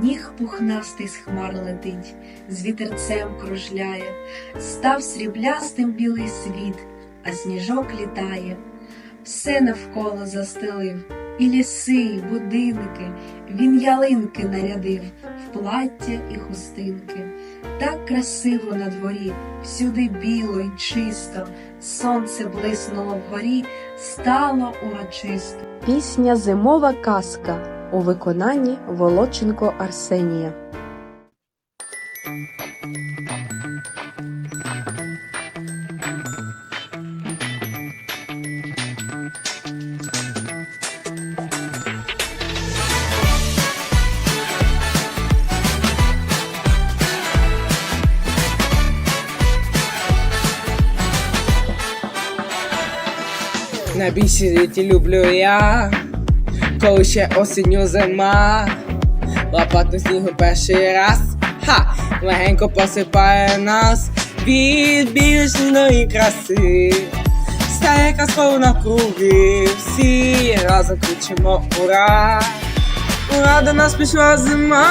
Сніг пухнастий з хмар летить, з вітерцем кружляє, став сріблястим білий світ, а сніжок літає, все навколо застелив, і ліси, і будинки, він ялинки нарядив в плаття і хустинки. Так красиво на дворі, всюди біло й чисто, сонце блиснуло вгорі, стало урочисто. Пісня Зимова казка у виконанні Волоченко Арсенія. На бісіті люблю я, коли ще осінню зима, лопату снігу перший раз, ха, легенько посипає нас від більшної краси, стає казково навкруги, всі разом кричимо ура! Ура, до нас прийшла зима,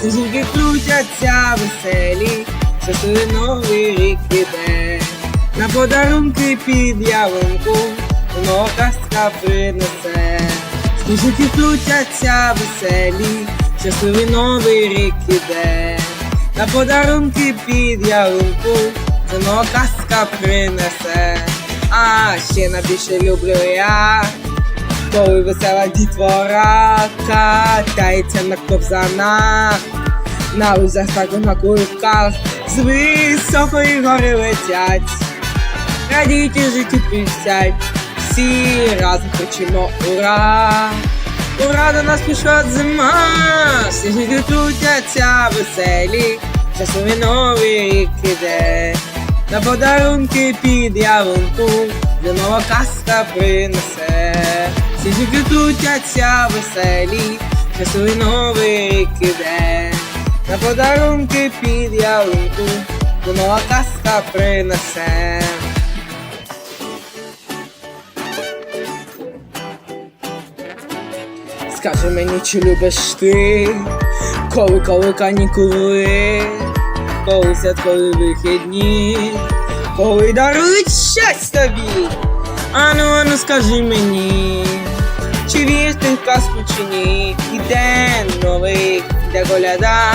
сніжинки крутяться веселі, щасливий новий рік іде. На подарунки під ялинку. Воно казка принесе. Сніжинки крутяться веселі, щасливий новий рік іде. На подарунки під ялинку воно казка принесе. А ще найбільше люблю я, коли весела дітвора катається на ковзанах. На лузях так на кульках з високої гори летять. Радіть і життю півсять, всі разом кричимо ура! Ура, до нас прийшла зима, сніжники крутяться веселі, щасливий новий рік іде. На подарунки під ялинку, нова казка принесе. Сніжники крутяться веселі, щасливий новий рік іде. На подарунки під ялинку, нова казка принесе. Скажи мені, чи любиш ти, коли, коли канікули, коли святкові вихідні, коли дарують щастя тобі. Ану, ану, скажи мені, чи віриш ти в казку чи ні? Іде новий іде коляда.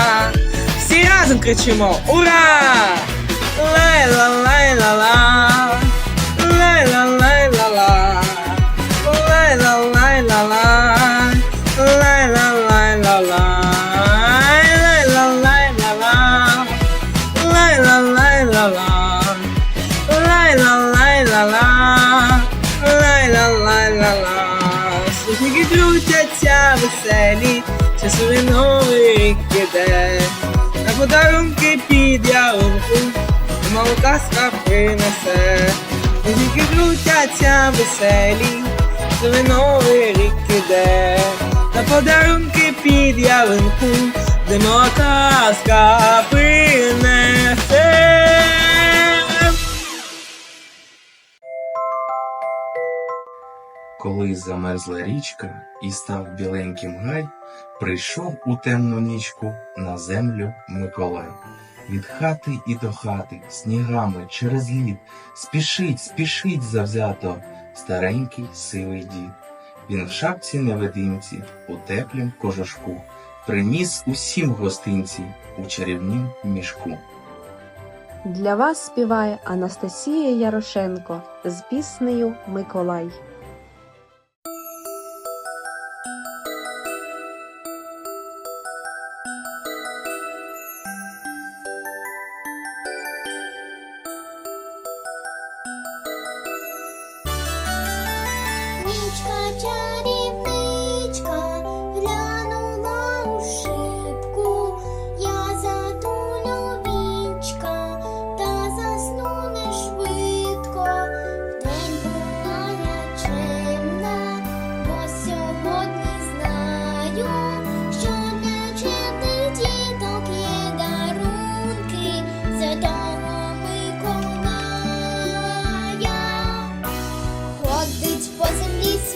Всі разом кричимо Ура! Лай-ла-лай-ла-ла, рік іде. На подарунки під ялинку, молока ска принесе. тільки крутяться веселі, свиновий рік іде. На подарунки під ялинку, де молока казка принесе. Коли замерзла річка і став біленьким гай, прийшов у темну нічку на землю Миколай. Від хати і до хати, снігами через лід, спішить, спішить завзято, старенький сивий дід. Він в шапці невидимці, у теплім кожушку, приніс усім гостинці у чарівнім мішку. Для вас співає Анастасія Ярошенко з піснею Миколай.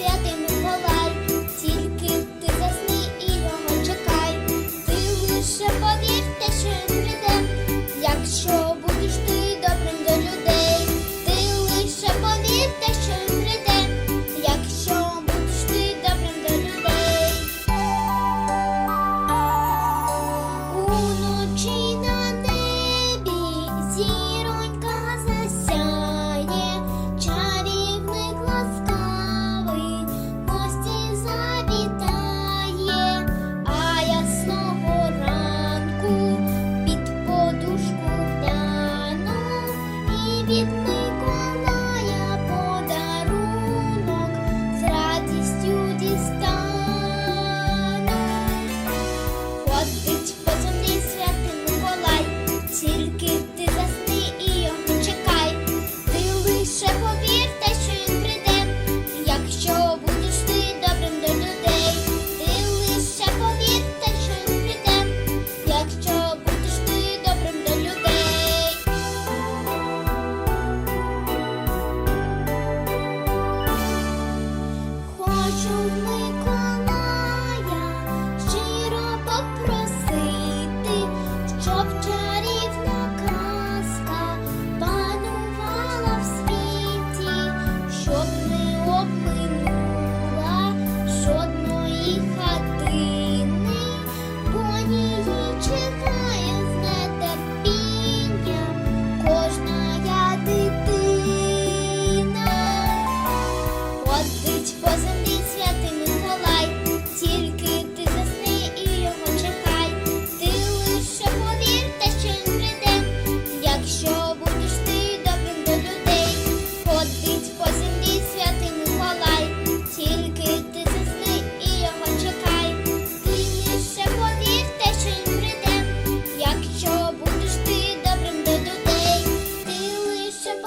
ciudad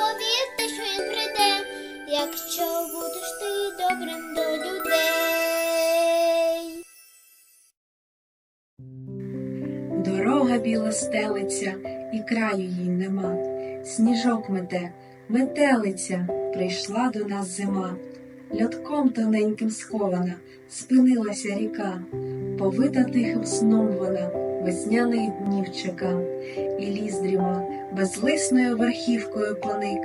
повірте, що він прийде, якщо будеш ти добрим до людей. Дорога біла стелиться, і краю їй нема. Сніжок мете, метелиця, прийшла до нас зима. Льотком тоненьким схована, спинилася ріка, повита тихим сном вона, весняних днів чека, і ліз дріма, безлисною верхівкою поник,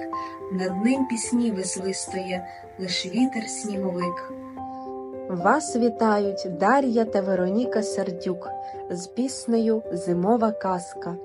над ним пісні висвистує, лиш вітер сніговик. Вас вітають Дар'я та Вероніка Сердюк з піснею Зимова казка.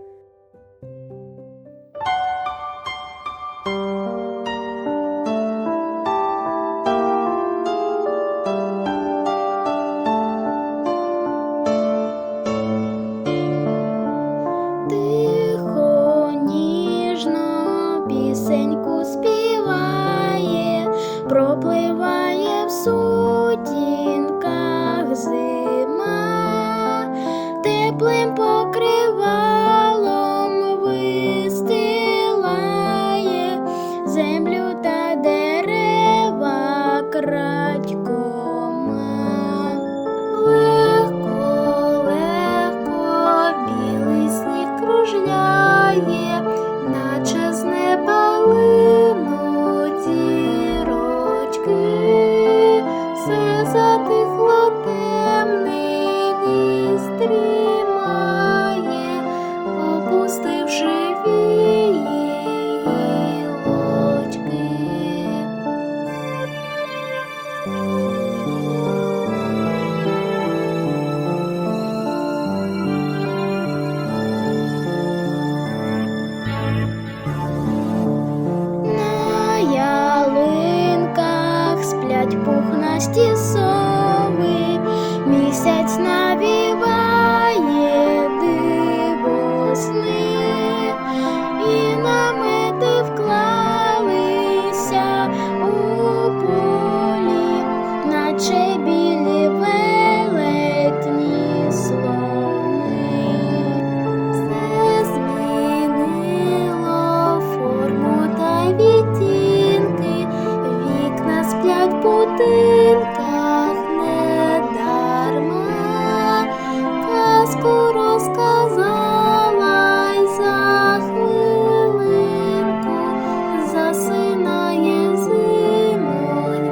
Засинає зимонька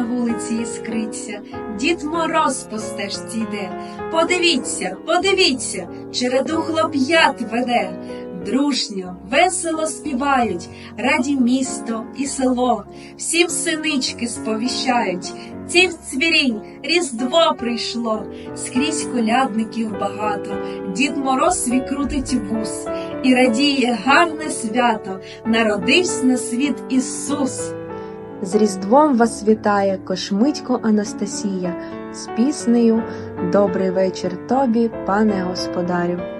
на вулиці іскриться, Дід Мороз по стежці йде. Подивіться, подивіться, череду хлоп'ят веде. Дружньо, весело співають, раді місто і село, всім синички сповіщають. Ців цвірінь, Різдво прийшло, скрізь колядників багато, Дід Мороз свій вус, і радіє гарне свято, народився на світ Ісус. З Різдвом вас вітає Кошмитько Анастасія з піснею Добрий вечір тобі, пане господарю.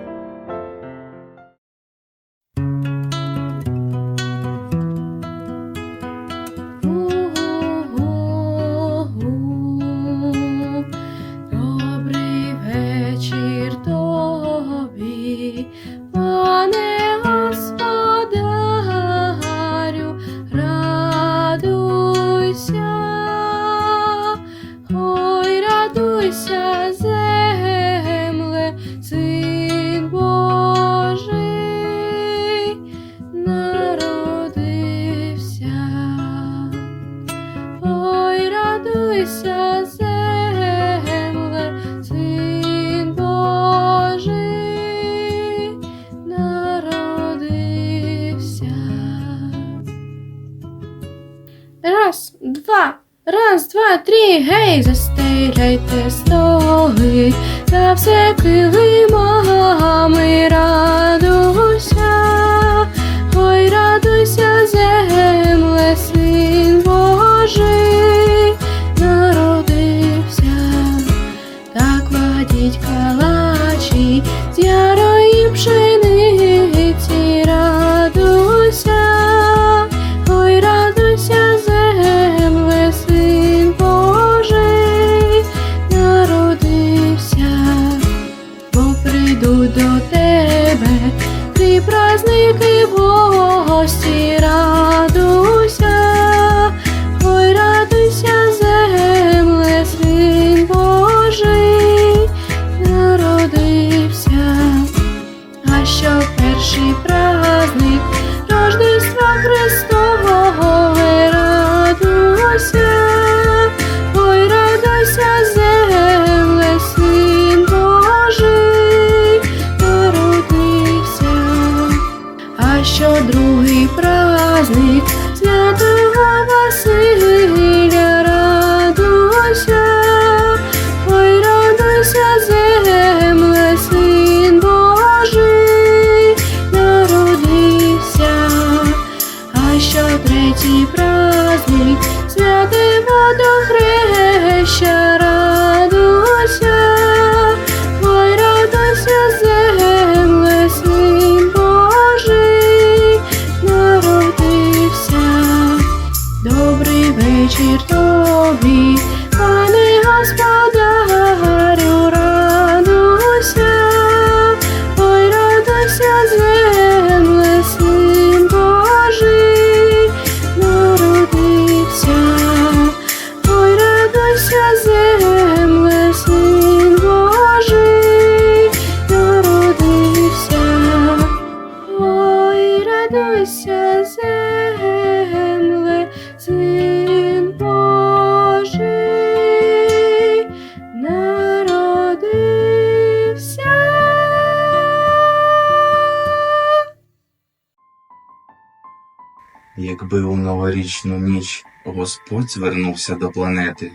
Якби у новорічну ніч Господь звернувся до планети,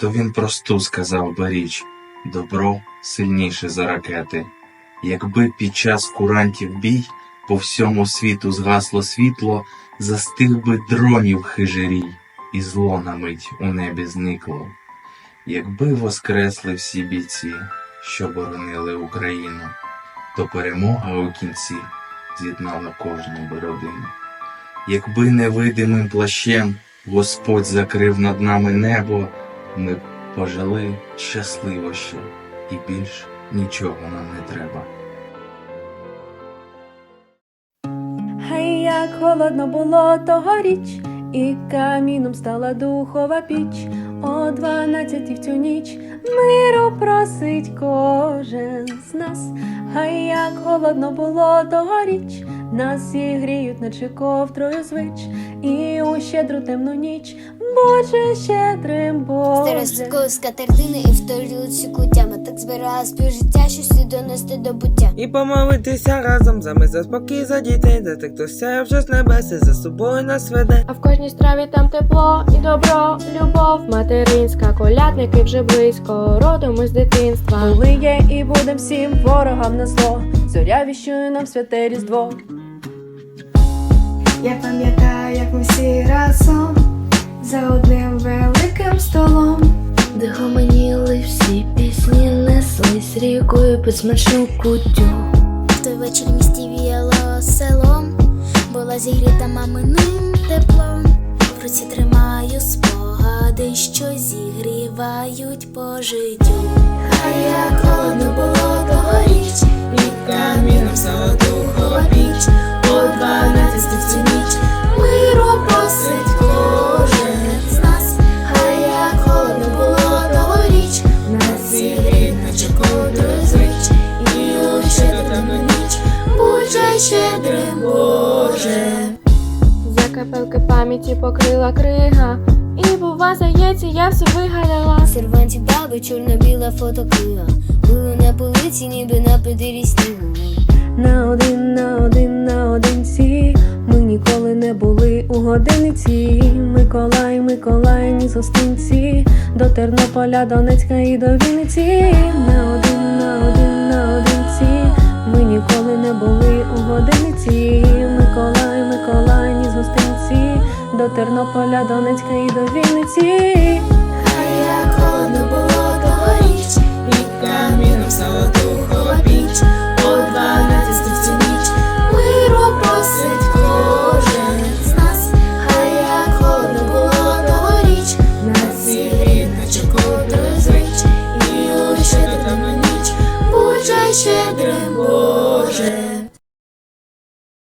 то він просту сказав би річ добро сильніше за ракети. Якби під час курантів бій по всьому світу згасло світло, застиг би дронів хижирій, і зло на мить у небі зникло. Якби воскресли всі бійці, що боронили Україну, то перемога у кінці з'єднала кожну би родину. Якби невидимим плащем Господь закрив над нами небо, ми б пожили щасливо ще, і більш нічого нам не треба. Хай як холодно було тогоріч, і каміном стала духова піч. О дванадцятій в цю ніч миру просить кожен з нас. Хай як холодно було тогоріч, нас зігріють, наче ковдрою звич, і у щедру темну ніч, Боже щедрим Боже. Старостко з катертини і вторюють всі кутями. Так збирала співжиття, щось донести до буття. І помолитися разом за мир, за спокій за дітей, за тих, хто сяє вже з небеси, за собою нас веде. А в кожній страві там тепло і добро, любов материнська, колядники вже близько, родом із дитинства. Були є і будем всім ворогам на зло, зоря віщує нам святе різдво. Я пам'ятаю, як ми всі разом за одним великим столом. Де гомоніли всі пісні, неслись рікою під смачну кутю. В той вечір в місті віяло селом, була зігріта маминим теплом. В руці тримаю спогади, що зігрівають по життю. Хай як холодно було тогоріч, під каміном стала духова піч. О дванадцяти в цю ніч миру просить кожен з нас. Як холодно було тогоріч, нас зігрів, наче звич. І у щедру ніч, будь щедрим Боже. За капелки пам'яті покрила крига. І бува, здається, я все вигадала. Сервантів баби, чорно-біла фотокнига. Були на полиці, ніби на подирі снігу. На один, на один, на одинці. Ми ніколи не були у годиниці. Миколай, Миколай, ні гостинці. До Тернополя, Донецька і до Вінниці. На один, на один, на одинці. Ми ніколи не були у годиниці. Миколай, Миколай, ні гостинці. До Тернополя, Донецька і до Вінниці. Хай як холодно було тогоріч, під каміном стало